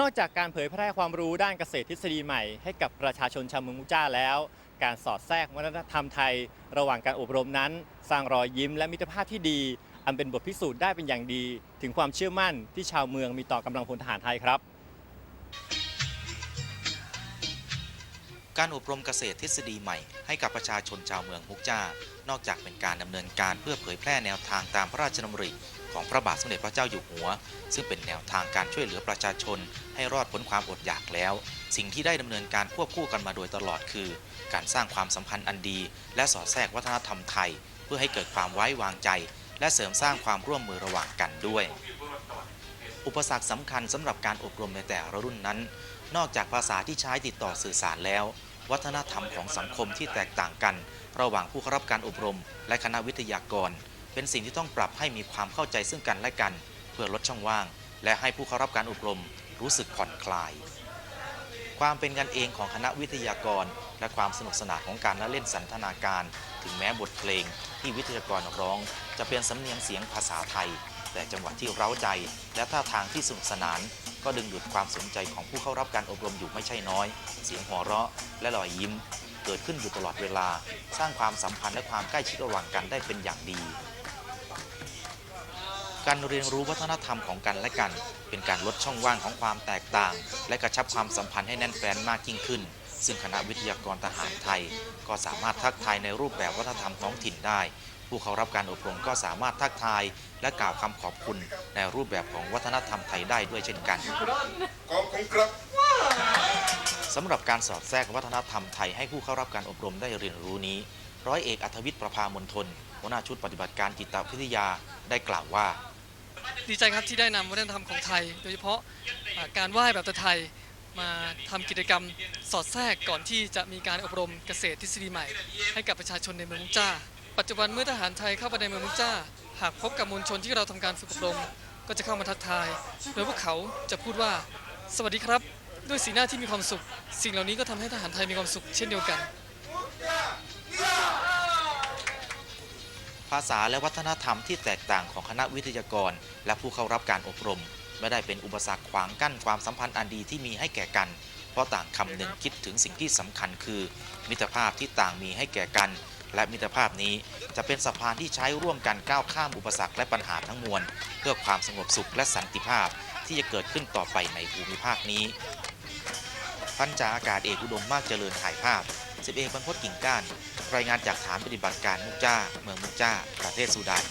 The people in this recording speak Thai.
นอกจากการเผยแพร่ความรู้ด้านเกษตรทฤษฎีใหม่ ให้กับประชาชนชาวเมืองมุกจ้าแล้ว การสอดแทรกวัฒนธรรมไทย ระหว่างการอบรมนั้น สร้างรอยยิ้มและมิตรภาพที่ดี อันเป็นบทพิสูจน์ได้เป็นอย่างดี ถึงความเชื่อมั่นที่ชาวเมืองมีต่อกำลังพลทหารไทยครับ การอบรมเกษตรทฤษฎีใหม่ให้กับประชาชนชาวเมืองมุกจ้า นอกจากเป็นการดำเนินการเพื่อเผยแพร่แนวทางตามพระราชดำริ ของพระบาทสมเด็จพระเจ้าอยู่หัว ซึ่งเป็นแนวทางการช่วยเหลือประชาชน ให้รอดพ้นความอดอยากแล้ว สิ่งที่ได้ดำเนินการควบคู่กันมาโดยตลอดคือ การสร้างความสัมพันธ์อันดี และสอดแทรกวัฒนธรรมไทย เพื่อให้เกิดความไว้วางใจ และเสริมสร้างความร่วมมือระหว่างกันด้วย อุปสรรคสำคัญสำหรับการอบรมในแต่ละรุ่นนั้น นอกจากภาษาที่ใช้ติดต่อสื่อสารแล้ว วัฒนธรรมของสังคมที่แตกต่างกัน ระหว่างผู้เข้ารับการอบรม และคณะวิทยากร เป็นสิ่งที่ต้องปรับให้มีความเข้าใจซึ่งกันและกัน เพื่อลดช่องว่าง และให้ผู้เข้ารับการอบรมรู้สึกผ่อนคลาย ความเป็นกันเองของคณะวิทยากร และความสนุกสนานของการละเล่นสันทนาการ ถึงแม้บทเพลงที่วิทยากรร้อง จะเป็นสำเนียงเสียงภาษาไทย แต่จังหวะที่เร้าใจ และท่าทางที่สนุกสนาน ก็ดึงดูดความสนใจของผู้เข้ารับการอบรมอยู่ไม่ใช่น้อย เสียงหัวเราะ และรอยยิ้ม เกิดขึ้นอยู่ตลอดเวลา สร้างความสัมพันธ์และความใกล้ชิดระหว่างกันได้เป็นอย่างดี การเรียนรู้วัฒนธรรมของกันและกัน เป็นการลดช่องว่างของความแตกต่าง และกระชับความสัมพันธ์ให้แน่นแฟ้นมากยิ่งขึ้น ซึ่งคณะวิทยากรทหารไทย ก็สามารถทักทายในรูปแบบวัฒนธรรมท้องถิ่นได้ ผู้เข้ารับการอบรมก็สามารถทักทาย และกล่าวคำขอบคุณในรูปแบบของวัฒนธรรมไทยได้ด้วยเช่นกัน ขอบคุณครับสำหรับการสอดแทรกวัฒนธรรมไทยให้ผู้เข้ารับการอบรมได้เรียนรู้นี้ ร้อยเอกอัธวิทย์ประภามนทนหัวหน้าชุดปฏิบัติการจิตวิทยาได้กล่าวว่า ดีใจครับที่ได้นำวัฒนธรรมของไทย โดยเฉพาะการไหว้แบบไทยมาทำกิจกรรมสอดแทรกก่อนที่จะมีการอบรมเกษตรทฤษฎีใหม่ ให้กับประชาชนในเมืองมุกจ้า ปัจจุบันเมื่อทหารไทยเข้าไปในเมืองมุกจ้า หากพบกับมวลชนที่เราทำการฝึกอบรม ก็จะเข้ามาทักทาย โดยพวกเขาจะพูดว่า สวัสดีครับ ด้วยสีหน้าที่มีความสุข สิ่งเหล่านี้ก็ทำให้ทหารไทยมีความสุขเช่นเดียวกัน ภาษาและวัฒนธรรมที่แตกต่างของคณะวิทยากร และผู้เข้ารับการอบรม ไม่ได้เป็นอุปสรรคขวางกั้นความสัมพันธ์อันดีที่มีให้แก่กัน เพราะต่างคำหนึ่งคิดถึงสิ่งที่สำคัญคือ มิตรภาพที่ต่างมีให้แก่กัน และมิตรภาพนี้จะเป็นสะพานที่ใช้ร่วมกันก้าวข้ามอุปสรรคและปัญหาทั้งมวล เพื่อความสงบสุขและสันติภาพที่จะเกิดขึ้นต่อไปในภูมิภาคนี้พันจ่าอากาศเอกอุดมมากเจริญถ่ายภาพสิบเอกบรรพตกิ่งก้าน รายงานจากฐานปฏิบัติการมุกจ้า เมืองมุกจ้า ประเทศสุดาน